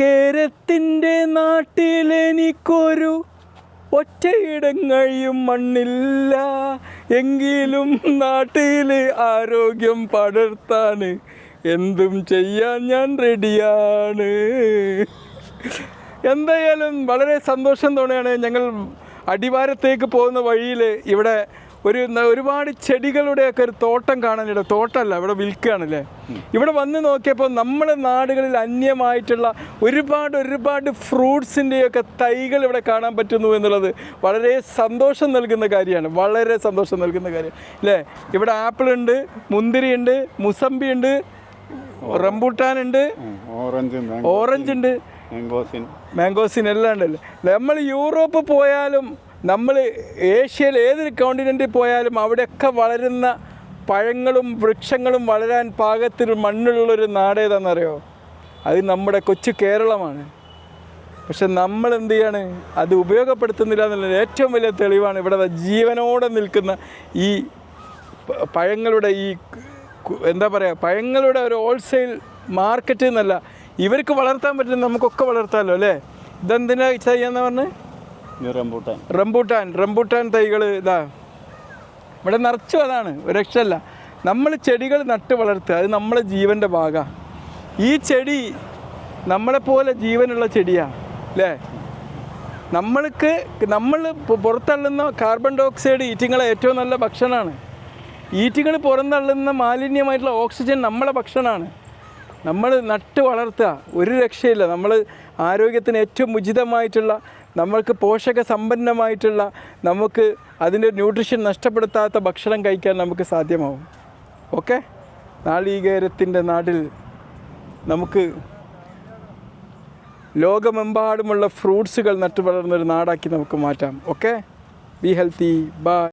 കേരത്തിന്റെ നാട്ടിലെനിക്കൊരു കഴിയും മണ്ണില്ല. എങ്കിലും നാട്ടിൽ ആരോഗ്യം പടർത്താൻ എന്തും ചെയ്യാൻ ഞാൻ റെഡിയാണ്. എന്തായാലും വളരെ സന്തോഷം തോന്നുകയാണ് ഞങ്ങൾ അടിവാരത്തേക്ക് പോകുന്ന വഴിയിൽ ഇവിടെ ഒരു ഒരുപാട് ചെടികളുടെയൊക്കെ ഒരു തോട്ടം കാണാനില്ല തോട്ടമല്ല ഇവിടെ വിൽക്കുകയാണല്ലേ? ഇവിടെ വന്ന് നോക്കിയപ്പോൾ നമ്മുടെ നാടുകളിൽ അന്യമായിട്ടുള്ള ഒരുപാട് ഒരുപാട് ഫ്രൂട്ട്സിന്റെയൊക്കെ തൈകൾ ഇവിടെ കാണാൻ പറ്റുന്നു എന്നുള്ളത് വളരെ സന്തോഷം നൽകുന്ന കാര്യമാണ്. വളരെ സന്തോഷം നൽകുന്ന കാര്യം. അല്ലേ ഇവിടെ ആപ്പിൾ ഉണ്ട് മുന്തിരി ഉണ്ട് മുസമ്പി ഉണ്ട് റംബൂട്ടാൻ ഉണ്ട് ഓറഞ്ച് ഓറഞ്ച് ഉണ്ട് മാംഗോസിൻ. മാംഗോസിൻ എല്ലാം ഉണ്ടല്ലേ? നമ്മൾ യൂറോപ്പ് പോയാലും നമ്മൾ ഏഷ്യയിൽ ഏതൊരു കോണ്ടിനെന്റിൽ പോയാലും അവിടെയൊക്കെ വളരുന്ന പഴങ്ങളും വൃക്ഷങ്ങളും വളരാൻ പാകത്തിൽ മണ്ണുള്ളൊരു നാടേതാണെന്നറിയോ അത് നമ്മുടെ കൊച്ചു കേരളമാണ്. പക്ഷെ നമ്മൾ എന്ത് ചെയ്യാണ്? അത് ഉപയോഗപ്പെടുത്തുന്നില്ല എന്നുള്ളത് ഏറ്റവും വലിയ തെളിവാണ് ഇവിടെ ജീവനോടെ നിൽക്കുന്ന ഈ പഴങ്ങളുടെ ഈ എന്താ പറയുക പഴങ്ങളുടെ ഒരു ഹോൾസെയിൽ മാർക്കറ്റ് എന്നല്ല. ഇവർക്ക് വളർത്താൻ പറ്റുന്ന നമുക്കൊക്കെ വളർത്താമല്ലോ അല്ലേ? ഇതെന്തിനാ ചെയ്യാന്ന് പറഞ്ഞ്? റംബൂട്ടാൻ. റംബൂട്ടാൻ റംബൂട്ടാൻ തൈകൾ ഇതാ. ഇവിടെ നിറച്ചു അതാണ് ഒരു രക്ഷയല്ല. നമ്മൾ ചെടികൾ നട്ട് വളർത്തുക അത് നമ്മളെ ജീവന്റെ ഭാഗമാണ് ഈ ചെടി നമ്മളെപ്പോലെ ജീവനുള്ള ചെടിയാണ് അല്ലേ? നമ്മൾക്ക് നമ്മൾ പുറത്തള്ളുന്ന കാർബൺ ഡൈ ഓക്സൈഡ് ഈറ്റിങ്ങളെ ഏറ്റവും നല്ല ഭക്ഷണമാണ്. ഈറ്റിങ്ങൾ പുറന്തള്ളുന്ന മാലിന്യമായിട്ടുള്ള ഓക്സിജൻ നമ്മളെ ഭക്ഷണമാണ്. നമ്മൾ നട്ട് വളർത്തുക ഒരു രക്ഷയില്ല. നമ്മൾ ആരോഗ്യത്തിന് ഏറ്റവും ഉചിതമായിട്ടുള്ള നമ്മൾക്ക് പോഷക സമ്പന്നമായിട്ടുള്ള നമുക്ക് അതിന്റെ ന്യൂട്രീഷൻ നഷ്ടപ്പെടുത്താത്ത ഭക്ഷണം കഴിക്കാൻ നമുക്ക് സാധ്യമാവും. ഓക്കെ? നാളികേരത്തിന്റെ നാടിൽ നമുക്ക് ലോകമെമ്പാടുമുള്ള ഫ്രൂട്ട്സുകൾ നട്ടു വളർന്നൊരു നാടാക്കി നമുക്ക് മാറ്റാം. ഓക്കെ? Be healthy. ബൈ.